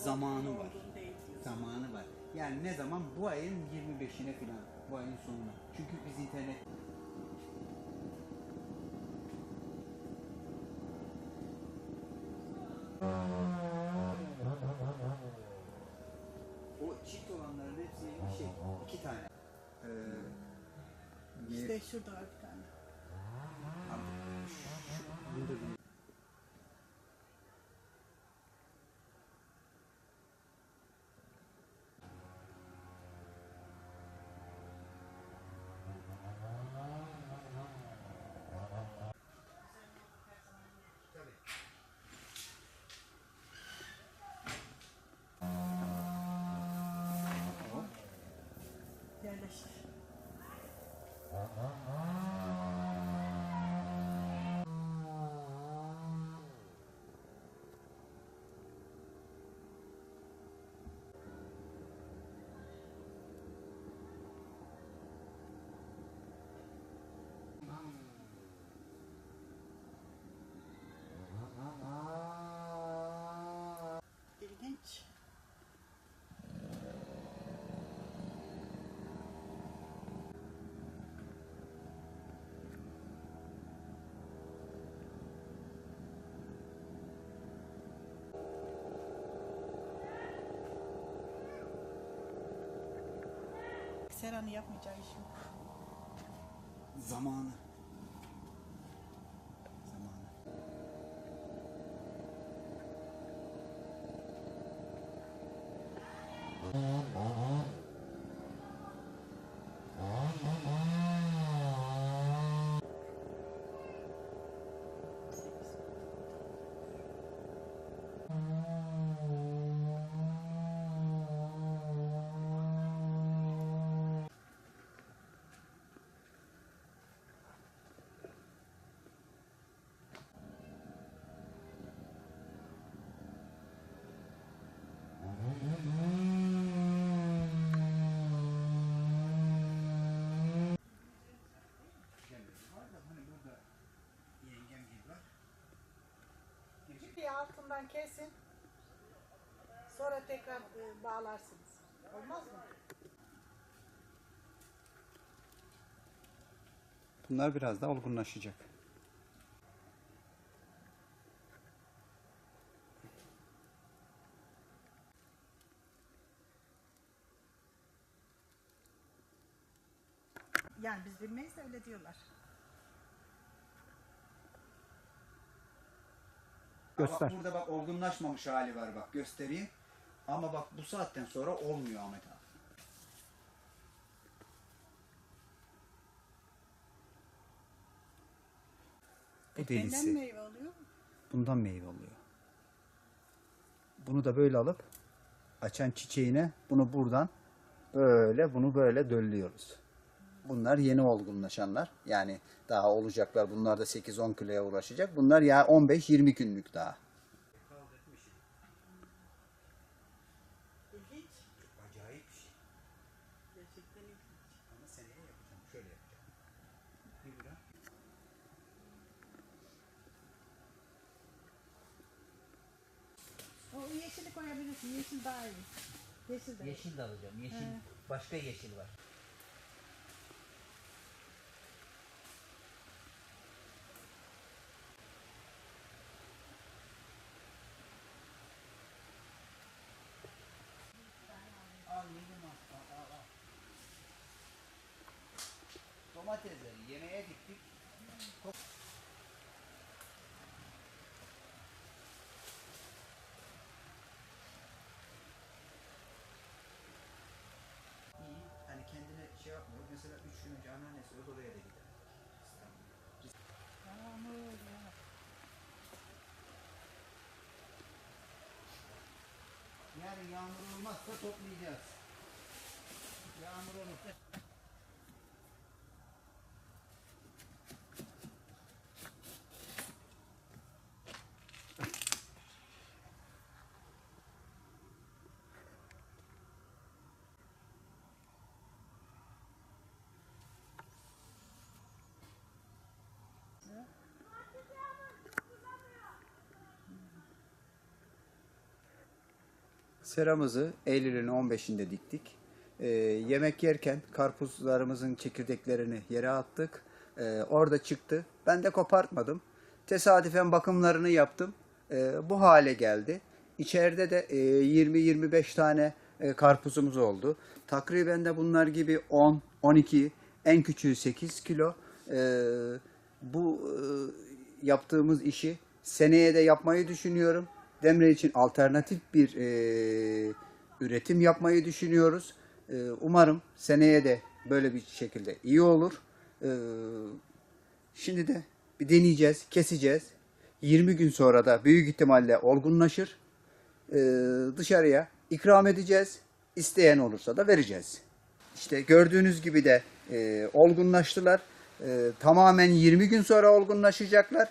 zamanı var. Zamanı var. Yani ne zaman? Bu ayın 25'ine falan. Bu ayın sonuna. Çünkü biz internet O çift olanların hepsi şey, iki tane. Ee, İşte şurada var bir tane. ああ。Serhan'ın yapmayacağı iş yok. zamanı. Zamanı. Altından kesin. Sonra tekrar e, bağlarsınız. Olmaz mı? Bunlar biraz daha olgunlaşacak. Yani biz bilmeyiz de öyle diyorlar. Göster. Bak burada bak olgunlaşmamış hali var bak göstereyim. Ama bak bu saatten sonra olmuyor Ahmet abi. Bu Kendinden delisi. meyve oluyor. Bundan meyve oluyor. Bunu da böyle alıp açan çiçeğine bunu buradan böyle bunu böyle döllüyoruz. Bunlar yeni olgunlaşanlar. Yani daha olacaklar. Bunlar da 8-10 kiloya ulaşacak. Bunlar ya 15-20 günlük daha. Şey. O yeşili koyabilirsin. Yeşil daha iyi. Yeşil de. Yeşil de alacağım. Yeşil He. başka yeşil var. Domatesleri yemeğe diktik. İyi. Hani kendine şey yapmıyor. Mesela üç gün önce anneannesi Ödola'ya da gider. Yağmur ya. Yarın yağmur olmazsa toplayacağız. Yağmur olursa Seramızı Eylül'ün 15'inde diktik. Ee, yemek yerken karpuzlarımızın çekirdeklerini yere attık. Ee, orada çıktı. Ben de kopartmadım. Tesadüfen bakımlarını yaptım. Ee, bu hale geldi. İçeride de e, 20-25 tane e, karpuzumuz oldu. Takriben de bunlar gibi 10, 12, en küçüğü 8 kilo. Ee, bu e, yaptığımız işi seneye de yapmayı düşünüyorum. Demre için alternatif bir e, üretim yapmayı düşünüyoruz. E, umarım seneye de böyle bir şekilde iyi olur. E, şimdi de bir deneyeceğiz, keseceğiz. 20 gün sonra da büyük ihtimalle olgunlaşır. E, dışarıya ikram edeceğiz. İsteyen olursa da vereceğiz. İşte gördüğünüz gibi de e, olgunlaştılar. E, tamamen 20 gün sonra olgunlaşacaklar.